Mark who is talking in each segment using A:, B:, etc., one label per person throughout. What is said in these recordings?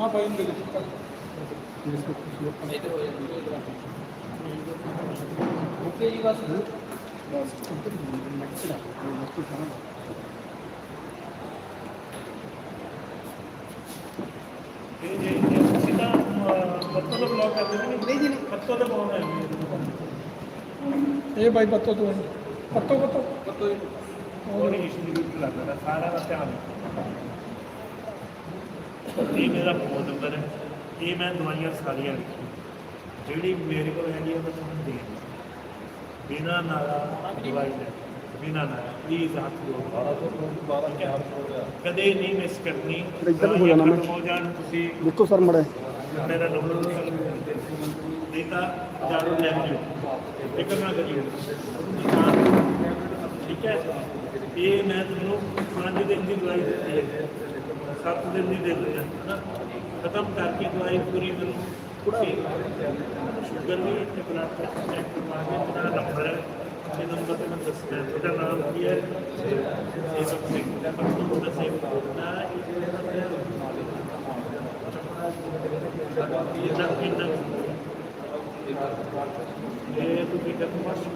A: ਹਾਂ ਭਾਈ ਨੂੰ ਦੇ ਓਕੇ ਜੀ ਬਸ
B: ਇਹ ਜੇ ਸਿੱਧਾ ਬੱਤੋਂ ਦਾ ਬਲੌਗ ਕਰਦੇ ਨੇ ਨਹੀਂ ਜੀ ਨਹੀਂ ਬੱਤੋਂ ਦਾ ਬਲੌਗ ਹੈ।
A: ਇਹ ਭਾਈ ਪੱਤੋ ਤੋਂ ਪੱਤੋ। ਪੱਤੋ
B: ਬੱਤੋਂ ਉਹ ਨਹੀਂ ਇਸ਼ੂ ਦੀ ਵੀ ਲੱਗਦਾ ਸਾਰਾ ਦਾ ਧਿਆਨ ਇਹ ਮੇਰਾ ਫੋਨ ਨੰਬਰ ਹੈ। ਇਹ ਮੈਂ ਦਵਾਈਆਂ ਸਾਰੀਆਂ ਲਿਖੀ ਜਿਹੜੀ ਮੇਰੇ ਕੋਲ ਹੈਗੀ ਹੈ ਮੈਂ ਤੁਹਾਨੂੰ ਦੇ ਦਿੰਦਾ। ਬਿਨਾਂ ਨਾਲਾ ਦਵਾਈ ਲੈ ਬਿਨਾਂ ਨਾਲਾ ਪਲੀਜ਼ ਹੱਥ ਜੋੜ। 12000 ਕਦੇ ਨਹੀਂ ਮਿਸ ਕਰਨੀ।
A: ਇੱਧਰ ਹੋ ਜਾਣਾ ਮੈਂ।
B: ਹੋ ਜਾਣ ਤੁਸੀਂ।
A: ਦੇਖੋ ਸਰ ਮੜਾ।
B: ਮੇਰਾ ਨੰਬਰ ਦੇਖਾ ਜਾਣੋ ਲੈ ਲਿਓ ਫਿਕਰ ਨਾ ਕਰਿਓ ਠੀਕ ਹੈ। ਇਹ ਮੈਂ ਤੁਹਾਨੂੰ ਪੰਜ ਦਿਨ ਦੀ ਦਵਾਈ ਦਿੱਤੀ ਹੈ। ਸੱਤ ਦਿਨ ਦੀ ਦੇ ਦਿੰਦਾ। ਖਤਮ ਕਰਕੇ ਦਵਾਈ ਪੂਰੀ ਮੈਨੂੰ ਤੁਸੀਂ ਸ਼ੂਗਰ ਵੀ ਤੇ ਬਲੱਡ ਪ੍ਰੈਸ਼ਰ ਚੈੱਕ ਕਰਵਾ ਕੇ ਮੇਰਾ ਨੰਬਰ ਹੈ, ਇਹ ਨੰਬਰ ਤੇ ਮੈਂ ਦੱਸਣਾ ਤੁਹਾਡਾ ਨਾਮ ਕੀ ਹੈ? ਇਹ ਸਭ ਸਿੰਘ ਦਾ ਪਰਸੋਂ ਦਾ ਸੇਵ ਕਰਨਾ ਇਹ ਨਾ ਕਿੰਨਾ ਇਹ ਤੁਸੀਂ ਕਦੋਂ ਮਾਸ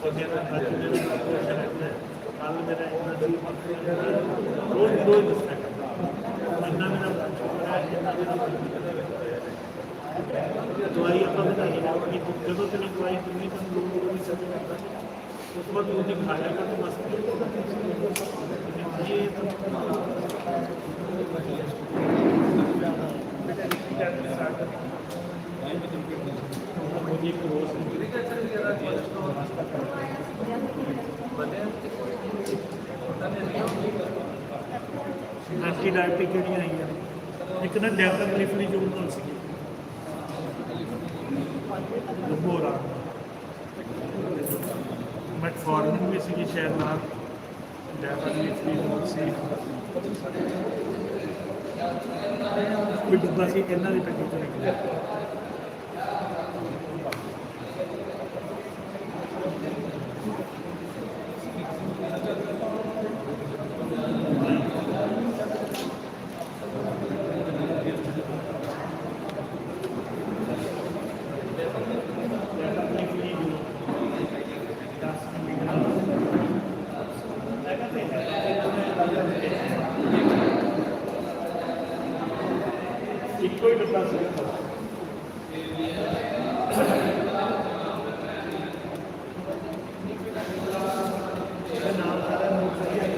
B: ਉਹ ਜਿਹੜਾ ਅੱਜ ਦੇ ਕੱਲ ਮੇਰਾ ਇਹਨਾਂ ਦੀ ਰੋਜ਼ ਰੋਜ਼ ਦੱਸਣਾ ਇੰਨਾ ਮੇਰਾ ਨਾ ਕਿ ਜਦੋਂ ਤੱਕ ज्वारी आपण आहे आणि जगतने ज्वारी तुम्ही पण लोक ਐਂਟੀ ਆਈਆਂ ਇੱਕ ਨਾ ਸੀ ਲੰਬੋਰਾ ਮੈਟਫੋਰਮਿਨ ਵੀ ਸੀਗੀ ਸ਼ਾਇਦ ਨਾਲ। ਡੈਪਰ ਲਿਫਲੀ ਜੋ ਸੀ ਕੋਈ ਡੱਬਾ ਸੀ? ਇਹਨਾਂ ਦੀ ਪੈਕੇਜ ਨਿਕਲਿਆ ਇੱਕੋ ਹੀ ਡੱਬਾ ਸੀ ਇਹਦਾ ਨਾਮ ਸਾਰਾ ਨੋਟ ਕਰਿਆ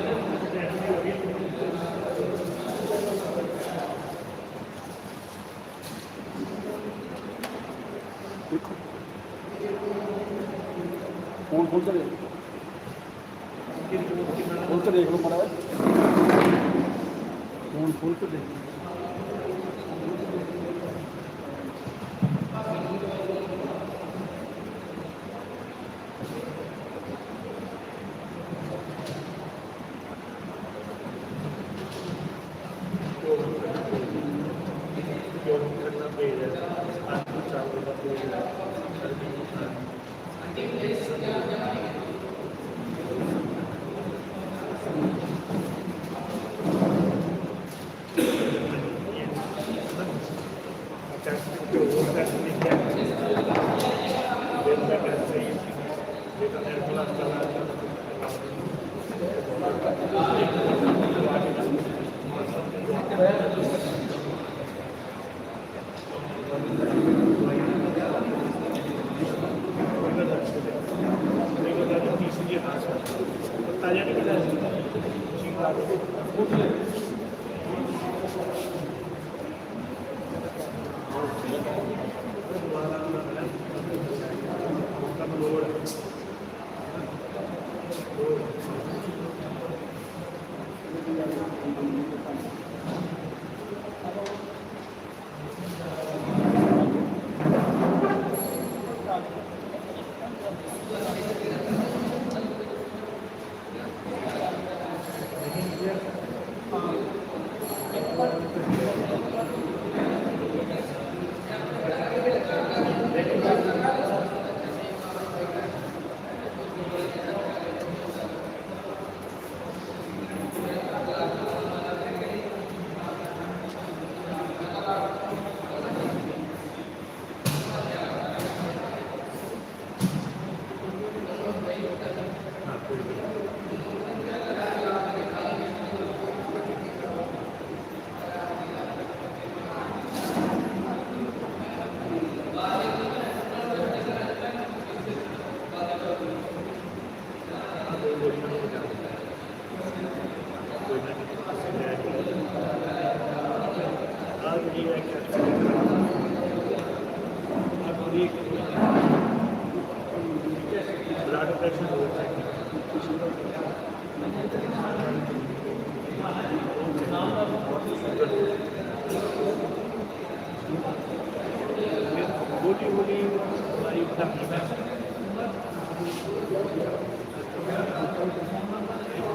A: ਦੇਖੋ ਫੋਨ ਖੋਲ ਕੇ ਦੇਖ ਖੋਲ ਕੇ ਦੇਖ ਲਓ ਮੜਾ ਫੋਨ ਖੋਲ
B: すいません。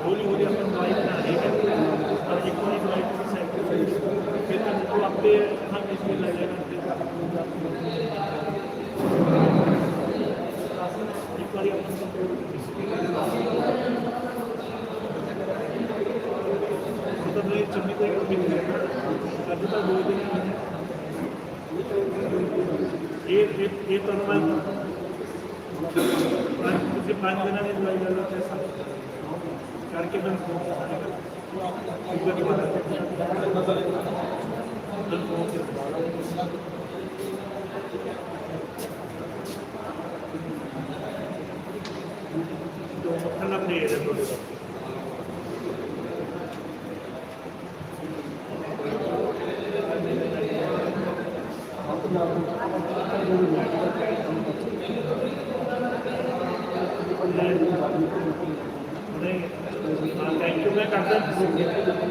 B: ਹੌਲੀ ਹੌਲੀ ਆਪਾਂ ਦਵਾਈ ਬਣਾ ਰਹੀ ਹੈ ਔਰ ਇੱਕ ਵਾਰੀ ਦਵਾਈ ਨੂੰ ਸੈਟ ਫਿਰ ਤੁਹਾਨੂੰ ਆਪੇ ਅੱਖਾਂ ਵਿੱਚ ਲੱਗ ਜਾਣਾ ਇੱਕ ਵਾਰੀ ਆਪਾਂ ਤਾਂ ਮੇਰੀ ਚੰਗੀ ਤਰ੍ਹਾਂ ਮਿਲ ਅੱਜ ਤਾਂ ਦੋ ਦਿਨ ਇਹ ਇਹ ਇਹ ਤੁਹਾਨੂੰ ਮੈਂ से पाँच जना ने जुलाई जाना है चार के बन तो खाना नहीं है तो Thank you. Tá atacante do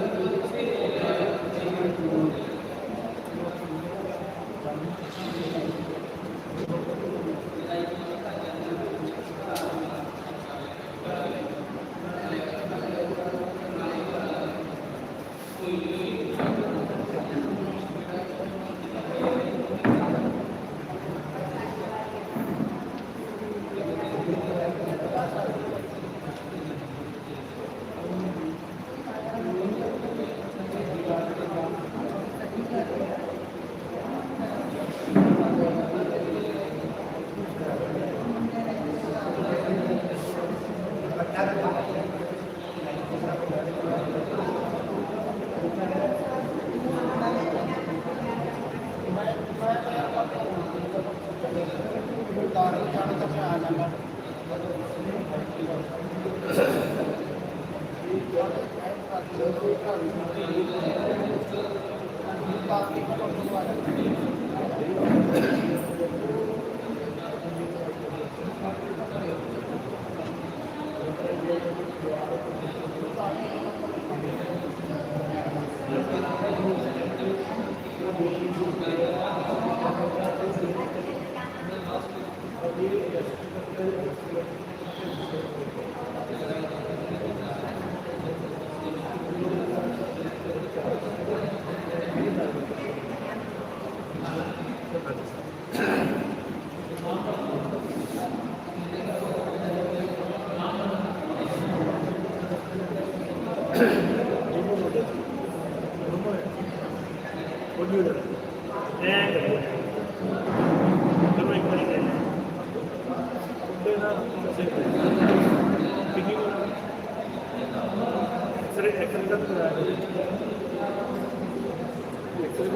B: ਕਿਸੇ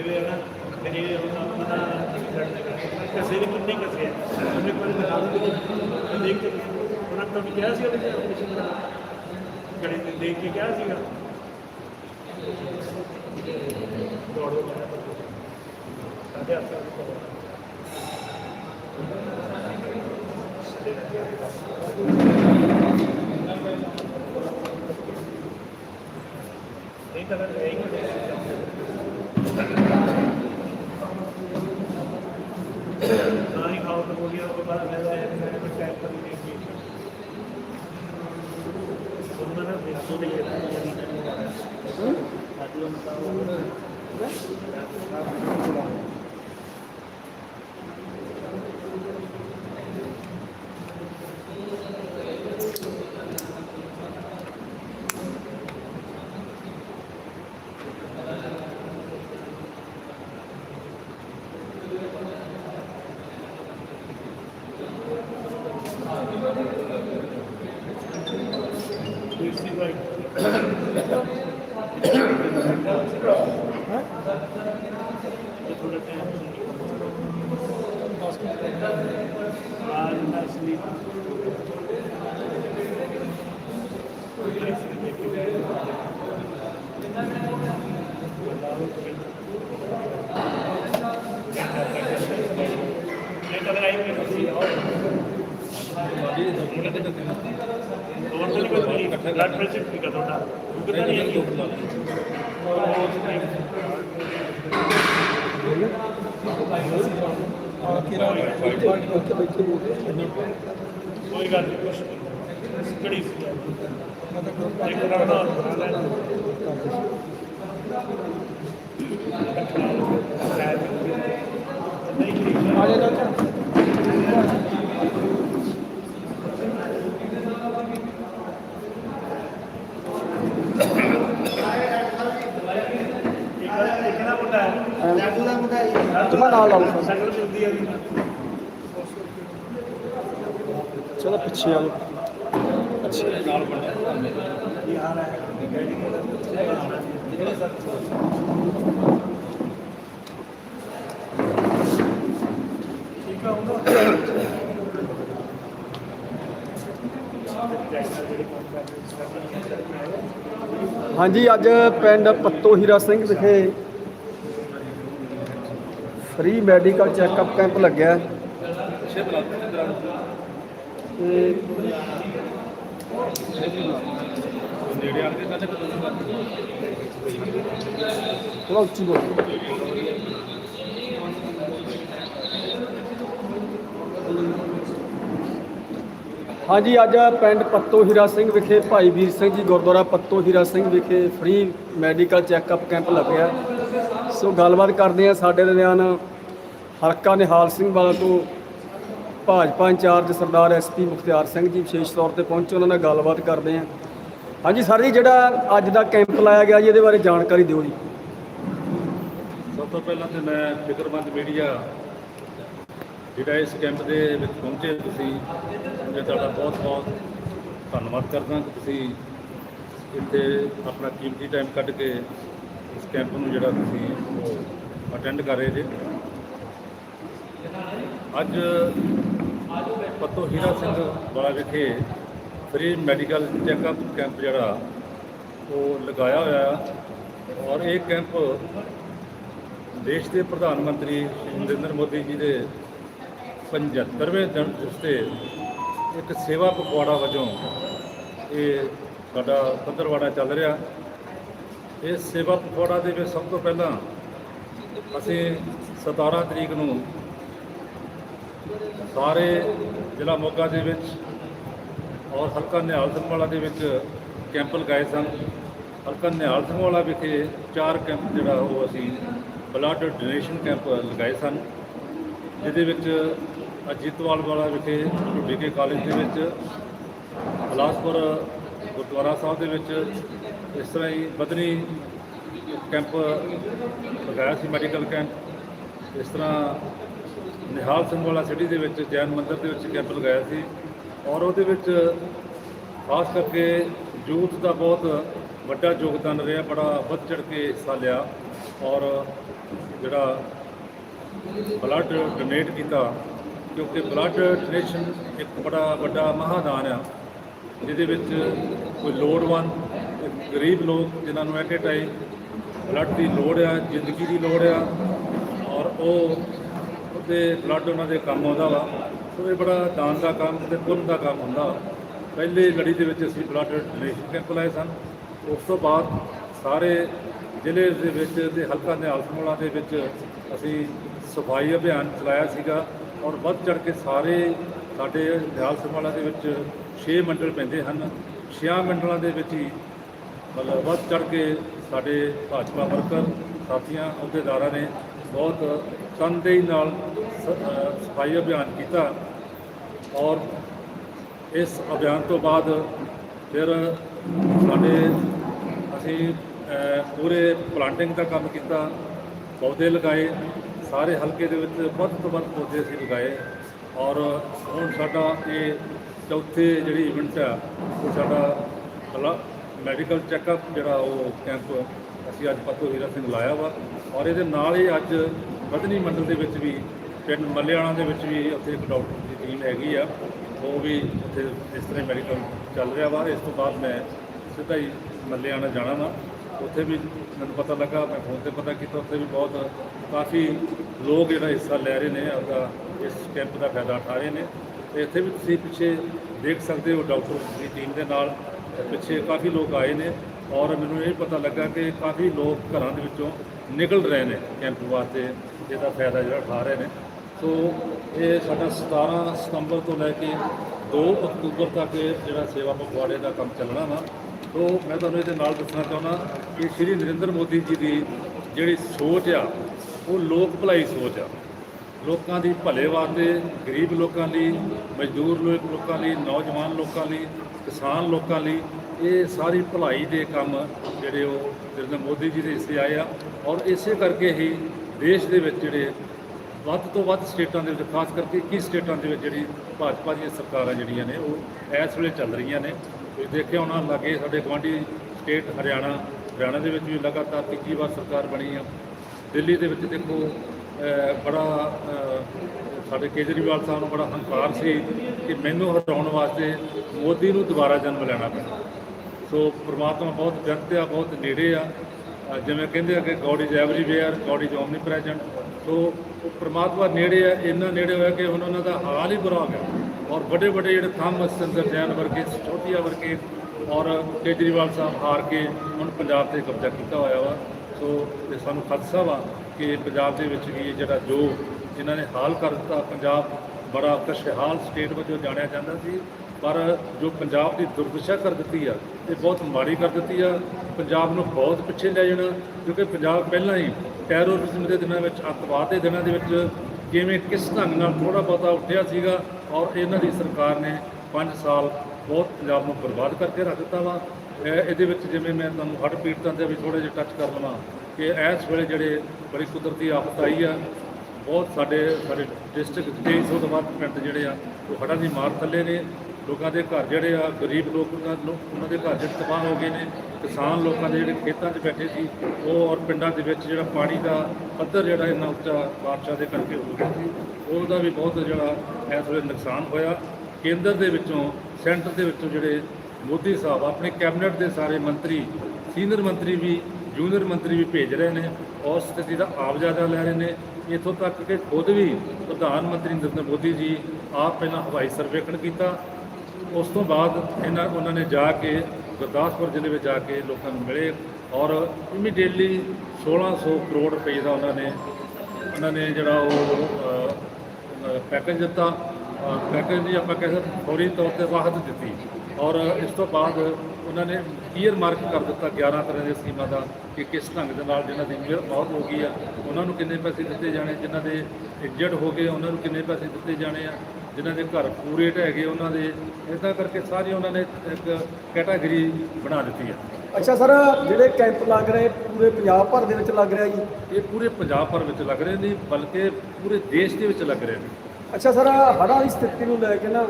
B: ਵੀ ਨਾ ਕਰੀ ਆਪਣਾ ਕਿਸੇ ਵੀ ਕਿੰਨੇ ਕਸੇ ਉਹਨੇ ਕੋਈ ਦਿਖਾ ਦਿਓ ਦੇਖ ਕੇ ਉਹਨਾਂ ਤੋਂ ਕਿਹਾ ਸੀ ਉਹਨੇ ਆਪਰੇਸ਼ਨ ਦਾ ਗੜੀ ਤੇ ਦੇਖ ਕੇ ਕਿਹਾ ਸੀਗਾ ਦੌੜੋ ਸਾਡੇ ਹੱਥ ਨਹੀਂ ਤਾਂ ਇਹ ਨਹੀਂ ਖਾਓ ਤਾਂ ਹੋ ਗਿਆ ਉਹ ਬਾਅਦ ਮੈਂ ਮੈਂ ਕੁਝ ਚੈੱਕ ਕਰ ਲਈ ਉਹਨਾਂ ਨੇ ਦੇਖੋ ਦੇ ਅੱਜ ਉਹ ਦੇਸੀ ਭਾਈ ਇਹ ਥੋੜਾ ਟਾਈਮ ਆਜ ਨਸਲੀ ਇਹ ਕਦਰ ਆਈ ਮੈਂ ਸੀ ਹੋਰ ਤਾਂ ਨਹੀਂ ਕੋਈ ਬਲੱਡ ਪ੍ਰੈਸ਼ਰ ਠੀਕ ਹੈ ਤੁਹਾਡਾ ਸ਼ੂਗਰ ਤਾਂ ਨਹੀਂ ਹੈ ਕੋਈ ਗੱਲ ਨਹੀਂ ਕੁਛ ਕਿਹੜੀ ਸੀ ਇੱਕ ਰੜਦਾ ਨਹੀਂ
A: ਆ ਜਾ ਚਾਚਾ
B: ਇੱਕ ਇੱਕ ਨਾ ਮੁੰਡਾ ਹੈ
A: ਜਾਗੂ ਦਾ ਮੁੰਡਾ ਜਮਾ ਨਾਲ ਲਾਓ
B: ਸ਼ਕਲ ਮਿਲਦੀ ਹੈ ਜੀ
A: ਚਲੋ ਪਿੱਛੇ ਆ ਜਾਓ। ਅੱਛਾ।
B: ਹੈ
A: ਹਾਂਜੀ ਅੱਜ ਪਿੰਡ ਪੱਤੋ ਹੀਰਾ ਸਿੰਘ ਵਿਖੇ ਫ੍ਰੀ ਮੈਡੀਕਲ ਚੈੱਕਅਪ ਕੈਂਪ ਲੱਗਿਆ ਹੈ। ਤੇ ਥੋੜਾ ਉੱਚੀ ਬੋਲੋ ਹਾਂਜੀ, ਅੱਜ ਪਿੰਡ ਪੱਤੋ ਹੀਰਾ ਸਿੰਘ ਵਿਖੇ ਭਾਈ ਵੀਰ ਸਿੰਘ ਜੀ ਗੁਰਦੁਆਰਾ ਪੱਤੋ ਹੀਰਾ ਸਿੰਘ ਵਿਖੇ ਫ੍ਰੀ ਮੈਡੀਕਲ ਚੈੱਕਅਪ ਕੈਂਪ ਲੱਗਿਆ ਸੋ ਗੱਲਬਾਤ ਕਰਦੇ ਆ ਸਾਡੇ ਦਰਮਿਆਨ ਹਲਕਾ ਨਿਹਾਲ ਸਿੰਘ ਵਾਲਾ ਤੋਂ ਭਾਜਪਾ ਇੰਚਾਰਜ ਸਰਦਾਰ ਐਸਪੀ ਮੁਖਤਿਆਰ ਸਿੰਘ ਜੀ ਵਿਸ਼ੇਸ਼ ਤੌਰ ਤੇ ਪਹੁੰਚੇ, ਉਹਨਾਂ ਨਾਲ ਗੱਲਬਾਤ ਕਰਦੇ ਆ। ਹਾਂਜੀ ਸਰ ਜੀ, ਜਿਹੜਾ ਅੱਜ ਦਾ ਕੈਂਪ ਲਾਇਆ ਗਿਆ ਜੀ, ਇਹਦੇ ਬਾਰੇ ਜਾਣਕਾਰੀ ਦਿਓ ਜੀ।
C: ਸਭ ਤੋਂ ਪਹਿਲਾਂ ਤੇ ਮੈਂ ਫਿਕਰਮੰਦ ਮੀਡੀਆ ਜਿਹੜਾ ਇਸ ਕੈਂਪ ਦੇ ਵਿੱਚ ਪਹੁੰਚੇ ਤੁਸੀਂ ਮੈਂ ਤੁਹਾਡਾ ਬਹੁਤ ਬਹੁਤ ਧੰਨਵਾਦ ਕਰਦਾ ਕਿ ਤੁਸੀਂ ਇੱਥੇ ਆਪਣਾ ਕੀਮਤੀ ਟਾਈਮ ਕੱਢ ਕੇ ਇਸ ਕੈਂਪ ਨੂੰ ਜਿਹੜਾ ਤੁਸੀਂ ਉਹ ਅਟੈਂਡ ਕਰ ਰਹੇ ਜੇ। ਅੱਜ ਪੱਤੋ ਹੀਰਾ ਸਿੰਘ ਵਾਲਾ ਵਿਖੇ ਫ੍ਰੀ ਮੈਡੀਕਲ ਚੈੱਕਅਪ ਕੈਂਪ ਜਿਹੜਾ, ਉਹ ਲਗਾਇਆ ਹੋਇਆ ਔਰ ਇਹ ਕੈਂਪ ਦੇਸ਼ ਦੇ ਪ੍ਰਧਾਨ ਮੰਤਰੀ ਸ਼੍ਰੀ ਨਰਿੰਦਰ ਮੋਦੀ ਜੀ ਦੇ 75ਵੇਂ ਜਨਮ ਦਿਵਸ ਤੇ ਇੱਕ ਸੇਵਾ ਪਖਵਾੜਾ ਵਜੋਂ ਇਹ ਸਾਡਾ ਪੰਦਰਵਾੜਾ ਚੱਲ ਰਿਹਾ। ਇਸ ਸੇਵਾ ਪਖਵਾੜਾ ਦੇ ਵਿੱਚ ਸਭ ਤੋਂ ਪਹਿਲਾਂ ਅਸੀਂ 17 ਤਰੀਕ ਨੂੰ ਸਾਰੇ ਜ਼ਿਲ੍ਹਾ ਮੋਗਾ ਦੇ ਵਿੱਚ ਔਰ ਹਲਕਾ ਨਿਹਾਲ ਸਿੰਘ ਵਾਲਾ ਦੇ ਵਿੱਚ ਕੈਂਪ ਲਗਾਏ ਸਨ। ਹਲਕਾ ਨਿਹਾਲ ਸਿੰਘ ਵਾਲਾ ਵਿਖੇ ਚਾਰ ਕੈਂਪ ਜਿਹੜਾ ਉਹ ਅਸੀਂ ਬਲੱਡ ਡੋਨੇਸ਼ਨ ਕੈਂਪ ਲਗਾਏ ਸਨ। ਜਿਹਦੇ ਵਿੱਚ ਅਜੀਤਵਾਲ ਵਾਲਾ ਵਿਖੇ ਡੀਕੇ ਕਾਲਜ ਦੇ ਵਿੱਚ, ਬਿਲਾਸਪੁਰ ਗੁਰਦੁਆਰਾ ਸਾਹਿਬ ਦੇ ਵਿੱਚ ਇਸ ਤਰ੍ਹਾਂ ਹੀ ਬਦਨੀ ਕੈਂਪ ਲਗਾਇਆ ਸੀ, ਮੈਡੀਕਲ ਕੈਂਪ। ਇਸ ਤਰ੍ਹਾਂ ਨਿਹਾਲ ਸਿੰਘ ਵਾਲਾ ਸਿਟੀ ਦੇ ਵਿੱਚ, ਜੈਨ ਮੰਦਿਰ ਦੇ ਵਿੱਚ ਕੈਂਪ ਲਗਾਇਆ ਸੀ। ਔਰ ਉਹਦੇ ਵਿੱਚ ਖਾਸ ਕਰਕੇ ਯੂਥ ਦਾ ਬਹੁਤ ਵੱਡਾ ਯੋਗਦਾਨ ਰਿਹਾ, ਬੜਾ ਵੱਧ ਚੜ ਕੇ ਹਿੱਸਾ ਲਿਆ। ਔਰ ਜਿਹੜਾ ਬਲੱਡ ਡੋਨੇਟ ਕੀਤਾ, ਕਿਉਂਕਿ ਬਲੱਡ ਡੋਨੇਸ਼ਨ ਇੱਕ ਬੜਾ ਵੱਡਾ ਮਹਾਦਾਨ ਆ, ਜਿਹਦੇ ਵਿੱਚ ਕੋਈ ਲੋੜਵੰਦ ਗਰੀਬ ਲੋਕ ਜਿਨ੍ਹਾਂ ਨੂੰ ਐਟ ਏ ਟਾਈਮ ਬਲੱਡ ਦੀ ਲੋੜ ਆ, ਜ਼ਿੰਦਗੀ ਦੀ ਲੋੜ ਆ, ਔਰ ਉਹ ਉਹਦੇ ਬਲੱਡ ਉਹਨਾਂ ਦੇ ਕੰਮ ਆਉਂਦਾ ਵਾ। ਸੋ ਇਹ ਬੜਾ ਦਾਨ ਦਾ ਕੰਮ ਤੇ ਪੁੰਨ ਦਾ ਕੰਮ ਹੁੰਦਾ ਪਹਿਲੇ ਲੜੀ ਦੇ ਵਿੱਚ ਅਸੀਂ ਬਲੱਡ ਡੋਨੇਸ਼ਨ ਕੈਂਪ ਲਾਏ ਸਨ। ਉਸ ਤੋਂ ਬਾਅਦ ਸਾਰੇ ਜ਼ਿਲ੍ਹੇ ਦੇ ਵਿੱਚ ਤੇ ਹਲਕਾ ਨਿਹਾਲ ਸਮੂਲਾ ਦੇ ਵਿੱਚ ਅਸੀਂ ਸਫ਼ਾਈ ਅਭਿਆਨ ਚਲਾਇਆ ਸੀਗਾ ਔਰ ਵੱਧ ਚੜ ਕੇ ਸਾਰੇ ਸਾਡੇ ਦਿਆਲ ਸਮੂਲਾ ਦੇ ਵਿੱਚ 6 ਮੰਡਲ ਪੈਂਦੇ ਹਨ। 6 ਮੰਡਲਾਂ ਦੇ ਵਿੱਚ ਹੀ ਮਤਲਬ ਵੱਧ ਚੜ ਕੇ ਸਾਡੇ ਭਾਜਪਾ ਵਰਕਰ, ਸਾਥੀਆਂ, ਅਹੁਦੇਦਾਰਾਂ ਨੇ ਬਹੁਤ ਤਨਦੇਹੀ ਨਾਲ ਸਫ਼ਾਈ ਅਭਿਆਨ ਕੀਤਾ ਔਰ ਇਸ ਅਭਿਆਨ ਤੋਂ ਬਾਅਦ ਫਿਰ ਸਾਡੇ ਅਸੀਂ ਪੂਰੇ ਪਲਾਂਟਿੰਗ ਦਾ ਕੰਮ ਕੀਤਾ, ਪੌਦੇ ਲਗਾਏ, ਸਾਰੇ ਹਲਕੇ ਦੇ ਵਿੱਚ ਵੱਧ ਤੋਂ ਵੱਧ ਪੌਦੇ ਅਸੀਂ ਲਗਾਏ ਔਰ ਹੁਣ ਸਾਡਾ ਇਹ ਚੌਥੇ ਜਿਹੜੀ ਇਵੈਂਟ ਆ, ਉਹ ਸਾਡਾ ਕਲਾ ਮੈਡੀਕਲ ਚੈੱਕਅਪ ਜਿਹੜਾ ਉਹ ਕੈਂਪ ਅਸੀਂ ਅੱਜ ਪੱਤੋ ਹੀਰਾ ਸਿੰਘ ਲਾਇਆ ਵਾ। ਔਰ ਇਹਦੇ ਨਾਲ ਹੀ ਅੱਜ ਬਦਨੀ ਮੰਡਲ ਦੇ ਵਿੱਚ ਵੀ, ਪਿੰਡ ਮੱਲਿਆਣਾ ਦੇ ਵਿੱਚ ਵੀ ਉੱਥੇ ਇੱਕ ਡਾਕਟਰ ਦੀ ਟੀਮ ਹੈਗੀ ਆ। ਉਹ ਵੀ ਉੱਥੇ ਇਸ ਤਰ੍ਹਾਂ ਮੈਡੀਕਲ ਚੱਲ ਰਿਹਾ ਵਾ। ਇਸ ਤੋਂ ਬਾਅਦ ਮੈਂ ਸਿੱਧਾ ਹੀ ਮੱਲਿਆਣਾ ਜਾਣਾ ਵਾ। ਉੱਥੇ ਵੀ ਮੈਨੂੰ ਪਤਾ ਲੱਗਾ, ਮੈਂ ਫੋਨ ਤੇ ਪਤਾ ਕੀਤਾ, ਉੱਥੇ ਵੀ ਬਹੁਤ ਕਾਫੀ ਲੋਕ ਜਿਹੜਾ ਹਿੱਸਾ ਲੈ ਰਹੇ ਨੇ, ਆਪਦਾ ਇਸ ਕੈਂਪ ਦਾ ਫਾਇਦਾ ਉਠਾ ਰਹੇ ਨੇ। ਤੇ ਇੱਥੇ ਵੀ ਤੁਸੀਂ ਪਿੱਛੇ ਦੇਖ ਸਕਦੇ ਹੋ ਡਾਕਟਰ ਦੀ ਟੀਮ ਦੇ ਨਾਲ। ਪਿੱਛੇ ਕਾਫੀ ਲੋਕ ਆਏ ਨੇ ਔਰ ਮੈਨੂੰ ਇਹ ਪਤਾ ਲੱਗਾ ਕਿ ਕਾਫੀ ਲੋਕ ਘਰਾਂ ਦੇ ਵਿੱਚੋਂ ਨਿਕਲ ਰਹੇ ਨੇ ਕੈਂਪ ਵਾਸਤੇ। ਇਹਦਾ ਫਾਇਦਾ ਜਿਹੜਾ ਉਠਾ ਰਹੇ ਨੇ। ਸੋ ਇਹ ਸਾਡਾ 17 ਸਤੰਬਰ ਤੋਂ ਲੈ ਕੇ 2 ਅਕਤੂਬਰ ਤੱਕ ਜਿਹੜਾ ਸੇਵਾ ਪਖਵਾੜੇ ਦਾ ਕੰਮ ਚੱਲਣਾ ਵਾ। ਸੋ ਮੈਂ ਤੁਹਾਨੂੰ ਇਹਦੇ ਨਾਲ ਦੱਸਣਾ ਚਾਹੁੰਦਾ ਕਿ ਸ਼੍ਰੀ ਨਰਿੰਦਰ ਮੋਦੀ ਜੀ ਦੀ ਜਿਹੜੀ ਸੋਚ ਆ, ਉਹ ਲੋਕ ਭਲਾਈ ਸੋਚ ਆ। ਲੋਕਾਂ ਦੀ ਭਲੇ ਵਾਸਤੇ, ਗਰੀਬ ਲੋਕਾਂ ਲਈ, ਮਜ਼ਦੂਰ ਲੋਕਾਂ ਲਈ, ਨੌਜਵਾਨ ਲੋਕਾਂ ਲਈ, ਕਿਸਾਨ ਲੋਕਾਂ ਲਈ, ਇਹ ਸਾਰੀ ਭਲਾਈ ਦੇ ਕੰਮ ਜਿਹੜੇ ਉਹ ਨਰਿੰਦਰ ਮੋਦੀ ਜੀ ਦੇ ਹਿੱਸੇ ਆਏ ਆ। ਔਰ ਇਸੇ ਕਰਕੇ ਹੀ ਦੇਸ਼ ਦੇ ਵਿੱਚ ਜਿਹੜੇ ਵੱਧ ਤੋਂ ਵੱਧ ਸਟੇਟਾਂ ਦੇ ਵਿੱਚ, ਖਾਸ ਕਰਕੇ 21 ਸਟੇਟਾਂ ਦੇ ਵਿੱਚ ਜਿਹੜੀ ਭਾਜਪਾ ਦੀਆਂ ਸਰਕਾਰਾਂ ਜਿਹੜੀਆਂ ਨੇ, ਉਹ ਇਸ ਵੇਲੇ ਚੱਲ ਰਹੀਆਂ ਨੇ। ਤੁਸੀਂ ਦੇਖਿਆ ਹੋਣਾ, ਲਾਗੇ ਸਾਡੇ ਗੁਆਂਢੀ ਸਟੇਟ ਹਰਿਆਣਾ ਹਰਿਆਣਾ ਦੇ ਵਿੱਚ ਵੀ ਲਗਾਤਾਰ ਤੀਜੀ ਵਾਰ ਸਰਕਾਰ ਬਣੀ ਆ। ਦਿੱਲੀ ਦੇ ਵਿੱਚ ਦੇਖੋ ਬੜਾ ਸਾਡੇ ਕੇਜਰੀਵਾਲ ਸਾਹਿਬ ਨੂੰ ਬੜਾ ਹੰਕਾਰ ਸੀ ਕਿ ਮੈਨੂੰ ਹਟਾਉਣ ਵਾਸਤੇ ਮੋਦੀ ਨੂੰ ਦੁਬਾਰਾ ਜਨਮ ਲੈਣਾ ਪੈਣਾ ਸੋ ਪ੍ਰਮਾਤਮਾ ਬਹੁਤ ਵਿਅਕਤ ਆ, ਬਹੁਤ ਨੇੜੇ ਆ। ਜਿਵੇਂ ਕਹਿੰਦੇ ਆ ਕਿ God is everywhere, God is omnipresent so ਉਹ ਪ੍ਰਮਾਤਮਾ ਨੇੜੇ ਆ, ਇੰਨਾ ਨੇੜੇ ਹੋਇਆ ਕਿ ਹੁਣ ਉਹਨਾਂ ਦਾ ਹਾਲ ਹੀ ਬੁਰਾ ਹੋ ਗਿਆ। ਔਰ ਵੱਡੇ ਵੱਡੇ ਜਿਹੜੇ ਥੰਮ ਸੰਦਰ ਜੈਨ ਵਰਗੇ ਛੋਟੀਆਂ ਵਰਗੇ, ਔਰ ਕੇਜਰੀਵਾਲ ਸਾਹਿਬ ਹਾਰ ਕੇ ਹੁਣ ਪੰਜਾਬ ਤੇ ਕਬਜ਼ਾ ਕੀਤਾ ਹੋਇਆ ਵਾ। ਸੋ ਇਹ ਸਾਨੂੰ ਖਦਸ਼ਾ ਵਾ। ਕਿ ਪੰਜਾਬ ਦੇ ਵਿੱਚ ਵੀ ਇਹ ਜਿਹੜਾ ਜੋ ਇਹਨਾਂ ਨੇ ਹਾਲ ਕਰ ਦਿੱਤਾ, ਪੰਜਾਬ ਬੜਾ ਖੁਸ਼ਹਾਲ ਸਟੇਟ ਵਜੋਂ ਜਾਣਿਆ ਜਾਂਦਾ ਸੀ, ਪਰ ਜੋ ਪੰਜਾਬ ਦੀ ਦੁਰਦਸ਼ਾ ਕਰ ਦਿੱਤੀ ਆ, ਇਹ ਬਹੁਤ ਮਾੜੀ ਕਰ ਦਿੱਤੀ ਆ। ਪੰਜਾਬ ਨੂੰ ਬਹੁਤ ਪਿੱਛੇ ਲੈ ਜਾਣਾ, ਕਿਉਂਕਿ ਪੰਜਾਬ ਪਹਿਲਾਂ ਹੀ ਟੈਰੋਰਿਜ਼ਮ ਦੇ ਦਿਨਾਂ ਵਿੱਚ, ਅੱਤਵਾਦ ਦੇ ਦਿਨਾਂ ਦੇ ਵਿੱਚ ਕਿਵੇਂ ਕਿਸ ਢੰਗ ਨਾਲ ਥੋੜਾ ਬਹੁਤਾ ਉੱਠਿਆ ਸੀਗਾ, ਔਰ ਇਹਨਾਂ ਦੀ ਸਰਕਾਰ ਨੇ 5 ਸਾਲ ਬਹੁਤ ਪੰਜਾਬ ਨੂੰ ਬਰਬਾਦ ਕਰਕੇ ਰੱਖ ਦਿੱਤਾ ਵਾ। ਇਹਦੇ ਵਿੱਚ ਜਿਵੇਂ ਮੈਂ ਤੁਹਾਨੂੰ ਹੜ੍ਹ ਪੀੜਤਾਂ ਦੇ ਵੀ ਥੋੜੇ ਜਿਹਾ ਟੱਚ ਕਰ ਲਵਾਂ ਕਿ ਇਸ ਵੇਲੇ ਜਿਹੜੇ ਬੜੀ ਕੁਦਰਤੀ ਆਫਤ ਆਈ ਆ, ਬਹੁਤ ਸਾਡੇ ਸਾਡੇ ਡਿਸਟ੍ਰਿਕਟ 300 ਤੋਂ ਵੱਧ ਪਿੰਡ ਜਿਹੜੇ ਆ, ਉਹ ਹੜ੍ਹਾਂ ਦੀ ਮਾਰ ਥੱਲੇ ਨੇ। ਲੋਕਾਂ ਦੇ ਘਰ ਜਿਹੜੇ ਆ, ਗਰੀਬ ਲੋਕ ਉਹਨਾਂ ਨੂੰ- ਉਹਨਾਂ ਦੇ ਘਰ ਜਿਹੜੇ ਤਬਾਹ ਹੋ ਗਏ ਨੇ। ਕਿਸਾਨ ਲੋਕਾਂ ਦੇ ਜਿਹੜੇ ਖੇਤਾਂ 'ਚ ਬੈਠੇ ਸੀ, ਉਹ ਔਰ ਪਿੰਡਾਂ ਦੇ ਵਿੱਚ ਜਿਹੜਾ ਪਾਣੀ ਦਾ ਪੱਧਰ ਜਿਹੜਾ ਇੰਨਾ ਉੱਚਾ ਬਾਰਿਸ਼ਾਂ ਦੇ ਕਰਕੇ ਹੋ ਗਿਆ ਸੀ, ਉਹਦਾ ਵੀ ਬਹੁਤ ਜਿਹੜਾ ਇਸ ਵੇਲੇ ਨੁਕਸਾਨ ਹੋਇਆ। ਕੇਂਦਰ ਦੇ ਵਿੱਚੋਂ, ਸੈਂਟਰ ਦੇ ਵਿੱਚੋਂ ਜਿਹੜੇ ਮੋਦੀ ਸਾਹਿਬ, ਆਪਣੇ ਕੈਬਨਿਟ ਦੇ ਸਾਰੇ ਮੰਤਰੀ, ਸੀਨੀਅਰ ਮੰਤਰੀ ਵੀ ਜੂਨੀਅਰ ਮੰਤਰੀ ਵੀ ਭੇਜ ਰਹੇ ਨੇ ਔਰ ਸਥਿਤੀ ਦਾ ਆਵਜਾਦਾ ਲੈ ਰਹੇ ਨੇ। ਇੱਥੋਂ ਤੱਕ ਕਿ ਖੁਦ ਵੀ ਪ੍ਰਧਾਨ ਮੰਤਰੀ ਨਰਿੰਦਰ ਮੋਦੀ ਜੀ ਆਪ ਪਹਿਲਾਂ ਹਵਾਈ ਸਰਵੇਖਣ ਕੀਤਾ। ਉਸ ਤੋਂ ਬਾਅਦ ਇਹਨਾਂ, ਉਹਨਾਂ ਨੇ ਜਾ ਕੇ ਗੁਰਦਾਸਪੁਰ ਜ਼ਿਲ੍ਹੇ ਵਿੱਚ ਜਾ ਕੇ ਲੋਕਾਂ ਨੂੰ ਮਿਲੇ ਔਰ ਇਮੀਡੀਏਟਲੀ 1600 ਕਰੋੜ ਰੁਪਏ ਦਾ ਉਹਨਾਂ ਨੇ ਉਹਨਾਂ ਨੇ ਜਿਹੜਾ ਉਹ ਪੈਕੇਜ ਦਿੱਤਾ। ਪੈਕੇਜ ਦੀ ਆਪਾਂ ਕਹਿ ਸਕਦੇ ਫੌਰੀ ਤੌਰ ਤੇ ਵਾਹਤ ਦਿੱਤੀ। ਔਰ ਇਸ ਤੋਂ ਬਾਅਦ ਉਹਨਾਂ ਨੇ ਕਲੀਅਰ ਮਾਰਕ ਕਰ ਦਿੱਤਾ 11 ਤਰ੍ਹਾਂ ਦੇ ਸਕੀਮਾਂ ਦਾ ਕਿ ਕਿਸ ਢੰਗ ਦੇ ਨਾਲ ਜਿਹਨਾਂ ਦੀ ਮਿਹਰ ਮੌਤ ਹੋ ਗਈ ਆ ਉਹਨਾਂ ਨੂੰ ਕਿੰਨੇ ਪੈਸੇ ਦਿੱਤੇ ਜਾਣੇ ਜਿਨ੍ਹਾਂ ਦੇ ਇੰਜਰਡ ਹੋ ਗਏ ਉਹਨਾਂ ਨੂੰ ਕਿੰਨੇ ਪੈਸੇ ਦਿੱਤੇ ਜਾਣੇ ਆ ਜਿਨ੍ਹਾਂ ਦੇ ਘਰ ਪੂਰੇ ਢਹਿ ਗਏ ਉਹਨਾਂ ਦੇ ਇਦਾਂ ਕਰਕੇ ਸਾਰੀ ਉਹਨਾਂ ਨੇ ਇੱਕ ਕੈਟਾਗਰੀ ਬਣਾ ਦਿੱਤੀ ਹੈ
A: ਅੱਛਾ ਸਰ ਜਿਹੜੇ ਕੈਂਪ ਲੱਗ ਰਹੇ ਪੂਰੇ ਪੰਜਾਬ ਭਰ ਦੇ ਵਿੱਚ ਲੱਗ ਰਿਹਾ ਜੀ?
C: ਇਹ ਪੂਰੇ ਪੰਜਾਬ ਭਰ ਵਿੱਚ ਲੱਗ ਰਹੇ ਨੇ ਬਲਕਿ ਪੂਰੇ ਦੇਸ਼ ਦੇ ਵਿੱਚ ਲੱਗ ਰਹੇ ਨੇ।
A: ਅੱਛਾ ਸਰ ਹੜ੍ਹਾਂ ਦੀ ਸਥਿਤੀ ਨੂੰ ਲੈ ਕੇ ਨਾ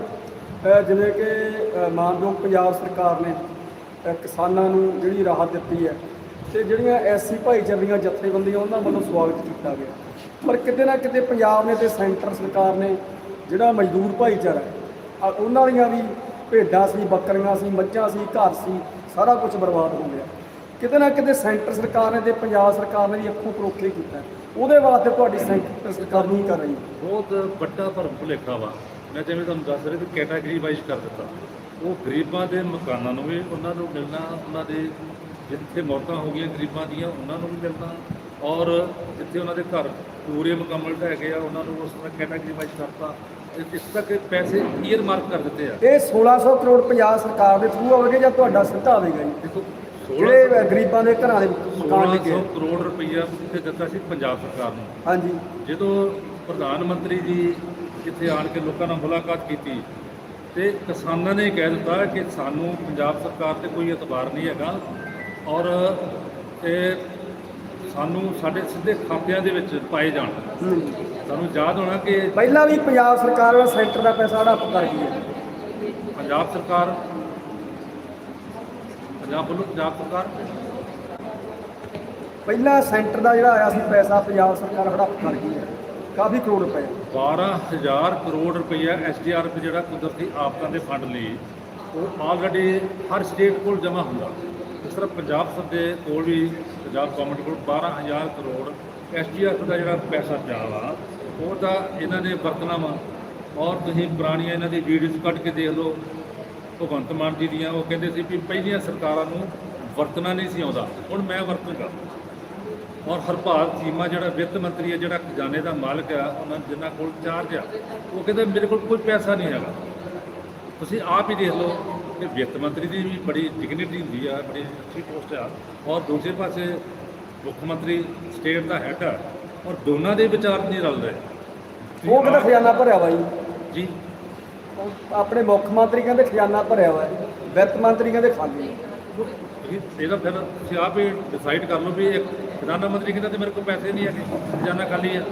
A: ਜਿਵੇਂ ਕਿ ਮਾਨਯੋਗ ਪੰਜਾਬ ਸਰਕਾਰ ਨੇ ਕਿਸਾਨਾਂ ਨੂੰ ਜਿਹੜੀ ਰਾਹਤ ਦਿੱਤੀ ਹੈ ਤੇ ਜਿਹੜੀਆਂ ਐਸੀ ਭਾਈਚਾਰੇ ਦੀਆਂ ਜਥੇਬੰਦੀਆਂ ਉਹਨਾਂ ਵੱਲੋਂ ਸਵਾਗਤ ਕੀਤਾ ਗਿਆ। ਪਰ ਕਿਤੇ ਨਾ ਕਿਤੇ ਪੰਜਾਬ ਨੇ ਤੇ ਸੈਂਟਰ ਸਰਕਾਰ ਨੇ ਜਿਹੜਾ ਮਜ਼ਦੂਰ ਭਾਈਚਾਰਾ ਹੈ, ਉਹਨਾਂ ਦੀਆਂ ਵੀ ਭੇਡਾਂ ਸੀ ਬੱਕਰੀਆਂ ਸੀ ਮੱਝਾਂ ਸੀ ਘਰ ਸੀ ਸਾਰਾ ਕੁਝ ਬਰਬਾਦ ਹੋ ਗਿਆ। ਕਿਤੇ ਨਾ ਕਿਤੇ ਸੈਂਟਰ ਸਰਕਾਰ ਨੇ ਤੇ ਪੰਜਾਬ ਸਰਕਾਰ ਨੇ ਵੀ ਅੱਖੋਂ ਪਰੋਖੇ ਕੀਤਾ ਉਹਦੇ ਵਾਸਤੇ ਤੁਹਾਡੀ ਸੈਂਟਰ ਸਰਕਾਰ ਨਹੀਂ ਕਰ ਰਹੀ
C: ਬਹੁਤ ਵੱਡਾ ਭਰਮ ਭੁਲੇਖਾ ਵਾ। ਮੈਂ ਜਿਵੇਂ ਤੁਹਾਨੂੰ ਦੱਸ ਰਿਹਾ ਕਿ ਕੈਟਾਗਰੀ ਵਾਈਜ਼ ਕਰ ਦਿੱਤਾ। ਉਹ ਗਰੀਬਾਂ ਦੇ ਮਕਾਨਾਂ ਨੂੰ ਵੀ ਉਹਨਾਂ ਨੂੰ ਮਿਲਣਾ ਉਹਨਾਂ ਦੇ ਜਿੱਥੇ ਮੌਤਾਂ ਹੋ ਗਈਆਂ ਗਰੀਬਾਂ ਦੀਆਂ ਉਹਨਾਂ ਨੂੰ ਵੀ ਮਿਲਣਾ। ਔਰ ਜਿੱਥੇ ਉਹਨਾਂ ਦੇ ਘਰ ਪੂਰੇ ਮੁਕੰਮਲ ਢਹਿ ਗਏ ਆ ਉਹਨਾਂ ਨੂੰ ਉਸ ਤਰ੍ਹਾਂ ਕੈਟਾਗਰੀ ਵਾਈਜ਼ ਕਰਤਾ ਇਸ- ਇਸ ਤੱਕ ਪੈਸੇ ਈਅਰ ਮਾਰਕ ਕਰ ਦਿੱਤੇ ਆ।
A: ਇਹ 1600 ਕਰੋੜ ਪੰਜਾਬ ਸਰਕਾਰ ਦੇ ਥਰੂ ਆਵੇਗਾ ਜਾਂ ਤੁਹਾਡਾ ਸਿੱਧਾ ਆਵੇਗਾ ਜੀ?
C: ਦੇਖੋ
A: ਜਿਹੜੇ ਗਰੀਬਾਂ ਦੇ ਘਰਾਂ ਦੇ ਮਕਾਨ
C: 1600
A: ਲੱਗੇ
C: ਕਰੋੜ ਰੁਪਈਆ ਕਿੱਥੇ ਦਿੱਤਾ ਸੀ ਪੰਜਾਬ ਸਰਕਾਰ ਨੂੰ।
A: ਹਾਂਜੀ।
C: ਜਦੋਂ ਪ੍ਰਧਾਨ ਮੰਤਰੀ ਜੀ ਇੱਥੇ ਆਣ ਕੇ ਲੋਕਾਂ ਨਾਲ ਮੁਲਾਕਾਤ ਕੀਤੀ ਤੇ ਕਿਸਾਨਾਂ ਨੇ ਕਹਿ ਦਿੱਤਾ ਕਿ ਸਾਨੂੰ ਪੰਜਾਬ ਸਰਕਾਰ ਤੇ ਕੋਈ ਇਤਬਾਰ ਨਹੀਂ ਹੈਗਾ ਔਰ ਇਹ ਸਾਨੂੰ ਸਾਡੇ ਸਿੱਧੇ ਖਾਤਿਆਂ ਦੇ ਵਿੱਚ ਪਾਏ ਜਾਣ। ਸਾਨੂੰ ਯਾਦ ਹੋਣਾ ਕਿ
A: ਪਹਿਲਾਂ ਵੀ ਪੰਜਾਬ ਸਰਕਾਰ ਵਾਲਾ ਸੈਂਟਰ ਦਾ ਪੈਸਾ ਹੜੱਪ ਕਰ ਗਈ ਹੈ।
C: ਪੰਜਾਬ ਸਰਕਾਰ ਪੰਜਾਬ ਵੱਲੋਂ ਪੰਜਾਬ ਸਰਕਾਰ?
A: ਪਹਿਲਾਂ ਸੈਂਟਰ ਦਾ ਜਿਹੜਾ ਆਇਆ ਸੀ ਪੈਸਾ ਪੰਜਾਬ ਸਰਕਾਰ ਹੜੱਪ ਕਰ ਗਈ ਹੈ। ਕਾਫੀ ਕਰੋੜ ਰੁਪਏ।
C: 12000 ਕਰੋੜ ਰੁਪਈਆ ਐਸਡੀਆਰਐਫ ਜਿਹੜਾ ਕੁਦਰਤੀ ਆਫਤਾਂ ਦੇ ਫੰਡ ਲਈ ਉਹ ਆਲਰੇਡੀ ਹਰ ਸਟੇਟ ਕੋਲ ਜਮ੍ਹਾਂ ਹੁੰਦਾ। ਇਸ ਤਰ੍ਹਾਂ ਪੰਜਾਬ ਸਭ ਦੇ ਕੋਲ ਵੀ ਪੰਜਾਬ ਗਵਰਨਮੈਂਟ ਕੋਲ 12000 ਕਰੋੜ ਐਸਡੀਆਰਐਫ ਦਾ ਜਿਹੜਾ ਪੈਸਾ ਪਿਆ ਵਾ, ਉਹ ਤਾਂ ਇਹਨਾਂ ਨੇ ਵਰਤਣਾ ਵਾ। ਔਰ ਤੁਸੀਂ ਪੁਰਾਣੀਆਂ ਇਹਨਾਂ ਦੀ ਵੀਡੀਓਜ਼ ਕੱਢ ਕੇ ਦੇਖ ਲਓ, ਭਗਵੰਤ ਮਾਨ ਜੀ ਦੀਆਂ, ਉਹ ਕਹਿੰਦੇ ਸੀ ਵੀ ਪਹਿਲੀਆਂ ਸਰਕਾਰਾਂ ਨੂੰ ਵਰਤਣਾ ਨਹੀਂ ਸੀ ਆਉਂਦਾ, ਹੁਣ ਮੈਂ ਵਰਤੂੰਗਾ। ਔਰ ਹਰਪਾਲ ਚੀਮਾ ਜਿਹੜਾ ਵਿੱਤ ਮੰਤਰੀ ਹੈ ਜਿਹੜਾ ਖਜ਼ਾਨੇ ਦਾ ਮਾਲਕ ਆ ਉਹਨਾਂ ਜਿਨ੍ਹਾਂ ਕੋਲ ਚਾਰਜ ਆ ਉਹ ਕਹਿੰਦਾ ਮੇਰੇ ਕੋਲ ਕੋਈ ਪੈਸਾ ਨਹੀਂ ਹੈਗਾ। ਤੁਸੀਂ ਆਪ ਹੀ ਦੇਖ ਲਓ ਕਿ ਵਿੱਤ ਮੰਤਰੀ ਦੀ ਵੀ ਬੜੀ ਡਿਗਨਿਟੀ ਹੁੰਦੀ ਆ ਬੜੀ ਅੱਛੀ ਪੋਸਟ ਆ ਔਰ ਦੂਸਰੇ ਪਾਸੇ ਮੁੱਖ ਮੰਤਰੀ ਸਟੇਟ ਦਾ ਹੈਡ ਆ ਔਰ ਦੋਨਾਂ ਦੇ ਵਿਚਾਰ ਨਹੀਂ ਰਲ ਰਹੇ।
A: ਉਹ ਕਹਿੰਦਾ ਖਜ਼ਾਨਾ ਭਰਿਆ ਵਾ ਜੀ।
C: ਜੀ।
A: ਆਪਣੇ ਮੁੱਖ ਮੰਤਰੀ ਕਹਿੰਦੇ ਖਜ਼ਾਨਾ ਭਰਿਆ ਵਾ ਹੈ ਵਿੱਤ ਮੰਤਰੀ ਕਹਿੰਦੇ ਖਾਲੀ ਹੈ।
C: ਤੁਸੀਂ ਇਹਦਾ ਫਿਰ ਤੁਸੀਂ ਆਪ ਹੀ ਡਿਸਾਈਡ ਕਰ ਲਓ ਵੀ ਇੱਕ ਖਜ਼ਾਨਾ ਮੰਤਰੀ ਕਹਿੰਦਾ ਤੇ ਮੇਰੇ ਕੋਲ ਪੈਸੇ ਨਹੀਂ ਹੈਗੇ ਖਜ਼ਾਨਾ ਖਾਲੀ ਆ।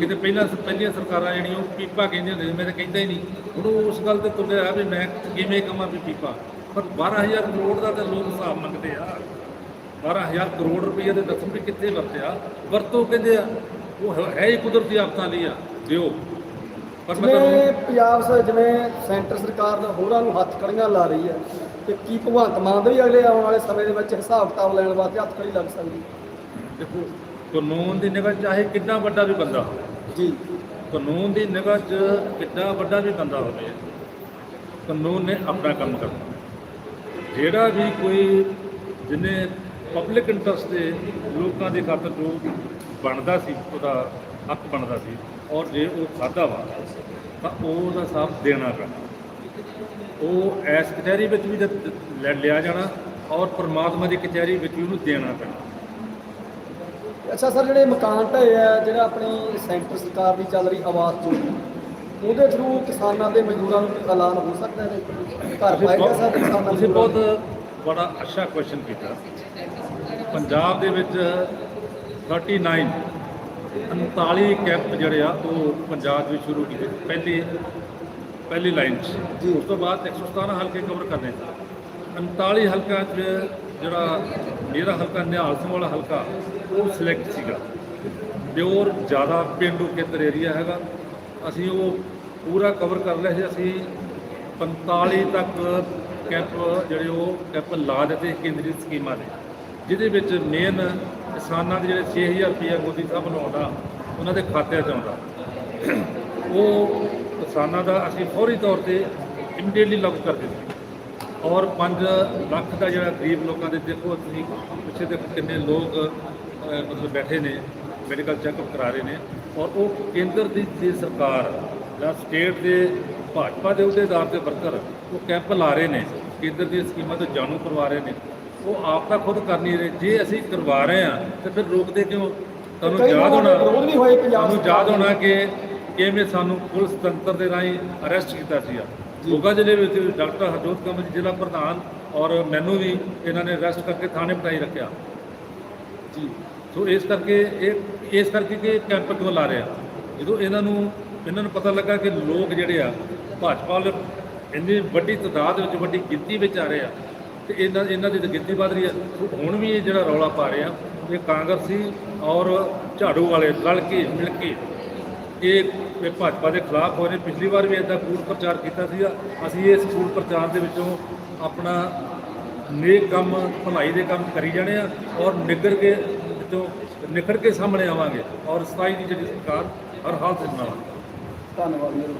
C: ਕਿਤੇ ਪਹਿਲਾਂ ਪਹਿਲੀਆਂ ਸਰਕਾਰਾਂ ਜਿਹੜੀਆਂ ਉਹ ਪੀਪਾ ਕਹਿੰਦੀਆਂ ਹੁੰਦੀਆਂ ਸੀ ਮੈਂ ਤਾਂ ਕਹਿੰਦਾ ਹੀ ਨਹੀਂ। ਹੁਣ ਉਹ ਉਸ ਗੱਲ ਤੇ ਤੁਲਿਆ ਵੀ ਮੈਂ ਕਿਵੇਂ ਕਮਾਂ ਵੀ ਪੀਪਾ। ਪਰ 12000 ਕਰੋੜ ਦਾ ਤਾਂ ਲੋਕ ਹਿਸਾਬ ਮੰਗਦੇ ਆ। 12000 ਕਰੋੜ ਰੁਪਏ ਦੇ ਦੱਸੋ ਵੀ ਕਿੱਥੇ ਵਰਤਿਆ? ਵਰਤੋ ਕਹਿੰਦੇ ਆ ਉਹ ਹੈ- ਹੈ ਕੁਦਰਤੀ ਆਫਤਾਂ ਲਈ ਆ ਦਿਓ। ਪਰ ਮੈਂ
A: ਪੰਜਾਬ ਜਿਵੇਂ ਸੈਂਟਰ ਸਰਕਾਰ ਦਾ ਹੋਰਾਂ ਨੂੰ ਹੱਥ ਕੜੀਆਂ ਲਾ ਰਹੀ ਹੈ ਤੇ ਕੀ ਭਗਵੰਤ ਮਾਨ ਦਾ ਵੀ ਅਗਲੇ ਆਉਣ ਵਾਲੇ ਸਮੇਂ ਦੇ ਵਿੱਚ ਹਿਸਾਬ ਕਿਤਾਬ ਲੈਣ ਵਾਸਤੇ ਹੱਥ ਕੜੀ ਲੱਗ ਸਕਦੀ?
C: ਦੇਖੋ ਕਾਨੂੰਨ ਦੀ ਨਿਗਾਹ ਚਾਹੇ ਕਿੰਨਾ ਵੱਡਾ ਵੀ ਬੰਦਾ ਹੋਵੇ।
A: ਜੀ।
C: ਕਾਨੂੰਨ ਦੀ ਨਿਗਾਹ 'ਚ ਕਿੰਨਾ ਵੱਡਾ ਵੀ ਬੰਦਾ ਹੋਵੇ ਕਾਨੂੰਨ ਨੇ ਆਪਣਾ ਕੰਮ ਕਰਨਾ। ਜਿਹੜਾ ਵੀ ਕੋਈ ਜਿਹਨੇ ਪਬਲਿਕ ਇੰਟਰਸਟ ਦੇ ਲੋਕਾਂ ਦੇ ਖਾਤਰ ਜੋ ਬਣਦਾ ਸੀ ਉਹਦਾ ਹੱਕ ਬਣਦਾ ਸੀ ਔਰ ਜੇ ਉਹ ਖਾਦਾ ਵਾ ਤਾਂ ਉਹਦਾ ਸਾਥ ਦੇਣਾ ਪੈਣਾ। ਉਹ ਐਸ ਕਚਹਿਰੀ ਵਿੱਚ ਵੀ ਦ- ਲੈ ਲਿਆ ਜਾਣਾ ਔਰ ਪ੍ਰਮਾਤਮਾ ਦੀ ਕਚਹਿਰੀ ਵਿੱਚ ਵੀ ਉਹਨੂੰ ਦੇਣਾ ਪੈਣਾ।
A: ਅੱਛਾ ਸਰ ਜਿਹੜੇ ਮਕਾਨ ਢਏ ਆ ਜਿਹੜਾ ਆਪਣੀ ਸੈਂਟਰ ਸਰਕਾਰ ਦੀ ਚੱਲ ਰਹੀ ਆਵਾਸ ਯੋਜਨਾ ਉਹਦੇ ਥਰੂ ਕਿਸਾਨਾਂ ਦੇ ਮਜ਼ਦੂਰਾਂ ਨੂੰ ਕੋਈ ਐਲਾਨ ਹੋ ਸਕਦਾ ਹੈ? ਘਰ
C: ਤੁਸੀਂ
A: ਪਾਏਗਾ
C: ਬਹੁਤ-
A: ਸਰ ਕਿਸਾਨਾਂ
C: ਤੁਸੀਂ
A: ਨੂੰ
C: ਬਹੁਤ ਬੜਾ ਅੱਛਾ ਕੁਐਸਚਨ ਕੀਤਾ। ਪੰਜਾਬ ਦੇ ਵਿੱਚ 39 39 ਕੈਂਪ ਜਿਹੜੇ ਆ ਉਹ ਪੰਜਾਬ ਵਿੱਚ ਸ਼ੁਰੂ ਕੀਤੇ। ਪਹਿਲੀ ਪਹਿਲੀ ਲਾਈਨ 'ਚ। ਉਸ ਤੋਂ ਬਾਅਦ 117 ਹਲਕੇ ਕਵਰ ਕਰਨੇ ਸੀ। 39 ਹਲਕਿਆਂ 'ਚ ਜਿਹੜਾ ਮੇਰਾ ਹਲਕਾ ਨਿਹਾਲ ਸਿੰਘ ਵਾਲਾ ਹਲਕਾ ਉਹ ਸਿਲੈਕਟ ਸੀਗਾ। ਪਿਓਰ ਜ਼ਿਆਦਾ ਪਿੰਡੂ ਖੇਤਰ ਏਰੀਆ ਹੈਗਾ। ਅਸੀਂ ਉਹ ਪੂਰਾ ਕਵਰ ਕਰ ਲਿਆ ਸੀ। ਅਸੀਂ 45 ਤੱਕ ਕੈਂਪ ਜਿਹੜੇ ਉਹ ਕੈਂਪ ਲਾ ਦਿੱਤੇ ਕੇਂਦਰੀ ਸਕੀਮਾਂ ਦੇ। ਜਿਹਦੇ ਵਿੱਚ ਮੇਨ ਕਿਸਾਨਾਂ ਦੇ ਜਿਹੜੇ 6000 ਰੁਪਏ ਮੋਦੀ ਸਾਹਿਬ ਨੂੰ ਆਉਂਦਾ ਉਹਨਾਂ ਦੇ ਖਾਤਿਆਂ 'ਚ ਆਉਂਦਾ। ਉਹ ਕਿਸਾਨਾਂ ਦਾ ਅਸੀਂ ਫੌਰੀ ਤੌਰ ਤੇ ਇਮੀਡੀਏਟਲੀ ਲਾਗੂ ਕਰ ਦਿੱਤੇ। ਔਰ 5 ਲੱਖ ਦਾ ਜਿਹੜਾ ਗਰੀਬ ਲੋਕਾਂ ਦੇ ਦੇਖੋ ਤੁਸੀਂ ਪਿੱਛੇ ਦੇਖੋ ਕਿੰਨੇ ਲੋਕ ਮਤਲਬ ਬੈਠੇ ਨੇ ਮੈਡੀਕਲ ਚੈੱਕਅਪ ਕਰਾ ਰਹੇ ਨੇ। ਔਰ ਉਹ ਕੇਂਦਰ ਦੀ ਦੀ ਸਰਕਾਰ ਜਾਂ ਸਟੇਟ ਦੇ ਭਾਜਪਾ ਦੇ ਅਹੁਦੇਦਾਰ ਤੇ ਵਰਕਰ ਉਹ ਕੈਂਪ ਲਾ ਰਹੇ ਨੇ ਕੇਂਦਰ ਦੀਆਂ ਸਕੀਮਾਂ ਤੋਂ ਜਾਣੂ ਕਰਵਾ ਰਹੇ ਨੇ। ਉਹ ਆਪ ਤਾਂ ਖੁਦ ਕਰ ਨਹੀਂ ਰਹੇ। ਜੇ ਅਸੀਂ ਕਰਵਾ ਰਹੇ ਹਾਂ ਤੇ ਫਿਰ ਰੋਕਦੇ ਕਿਉਂ? ਤੁਹਾਨੂੰ ਯਾਦ
A: ਦੇ
C: ਹੋਣਾ ਤੁਹਾਨੂੰ ਯਾਦ ਹੋਣਾ ਕਿ ਕਿਵੇਂ ਸਾਨੂੰ ਪੁਲਿਸ ਤੰਤਰ ਦੇ ਰਾਹੀਂ ਅਰੈਸਟ ਕੀਤਾ
A: ਜੀ।
C: ਮੋਗਾ ਜ਼ਿਲ੍ਹੇ ਵਿੱਚ ਡਾਕਟਰ ਹਰਜੋਤ ਕਮਲ ਜੀ ਜ਼ਿਲ੍ਹਾ ਪ੍ਰਧਾਨ ਔਰ ਮੈਨੂੰ ਵੀ ਇਹਨਾਂ ਨੇ ਅਰੈਸਟ ਕਰਕੇ ਥਾਣੇ ਬਿਠਾਈ ਰੱਖਿਆ।
A: ਜੀ।
C: ਸੋ ਇਸ ਕਰਕੇ ਇਹ ਇਸ ਕਰਕੇ ਕਿ ਕੈਂਪ ਕਿਉਂ ਲਾ ਰਿਹਾ ਜਦੋਂ ਇਹਨਾਂ ਨੂੰ ਇਹਨਾਂ ਨੂੰ ਪਤਾ ਲੱਗਾ ਕਿ ਲੋਕ ਜਿਹੜੇ ਆ ਭਾਜਪਾ ਵਾਲੇ ਇੰਨੀ ਵੱਡੀ ਤਾਦਾਦ ਵਿੱਚ ਵੱਡੀ ਗਿਣਤੀ ਵਿੱਚ ਆ ਰਹੇ ਆ ਤੇ ਇਹਨਾਂ ਇਹਨਾਂ ਦੀ ਗਿਣਤੀ ਵੱਧ ਰਹੀ ਆ। ਸੋ ਹੁਣ ਵੀ ਇਹ ਜਿਹੜਾ ਰੌਲਾ ਪਾ ਰਹੇ ਆ ਇਹ ਕਾਂਗਰਸੀ ਔਰ ਝਾੜੂ ਵਾਲੇ ਰਲ ਕੇ ਮਿਲ ਕੇ ਇਹ ਭਾਜਪਾ ਦੇ ਖਿਲਾਫ ਹੋਏ ਨੇ। ਪਿਛਲੀ ਵਾਰ ਵੀ ਇਦਾਂ ਕੂੜ ਪ੍ਰਚਾਰ ਕੀਤਾ ਸੀਗਾ। ਅਸੀਂ ਇਸ ਕੂੜ ਪ੍ਰਚਾਰ ਦੇ ਵਿੱਚੋਂ ਆਪਣਾ ਨੇਕ ਕੰਮ, ਭਲਾਈ ਦੇ ਕੰਮ ਕਰੀ ਜਾਣੇ ਆ ਔਰ ਨਿੱਗਰ ਕੇ ਵਿੱਚੋਂ ਨਿਖੜ ਕੇ ਸਾਹਮਣੇ ਆਵਾਂਗੇ ਔਰ 27 ਦੀ ਜਿਹੜੀ ਸਰਕਾਰ ਹਰ ਹਾਲਤ ਵਿੱਚ ਬਣਾਵਾਂਗੇ।
A: ਧੰਨਵਾਦ। ਮੇਰੇ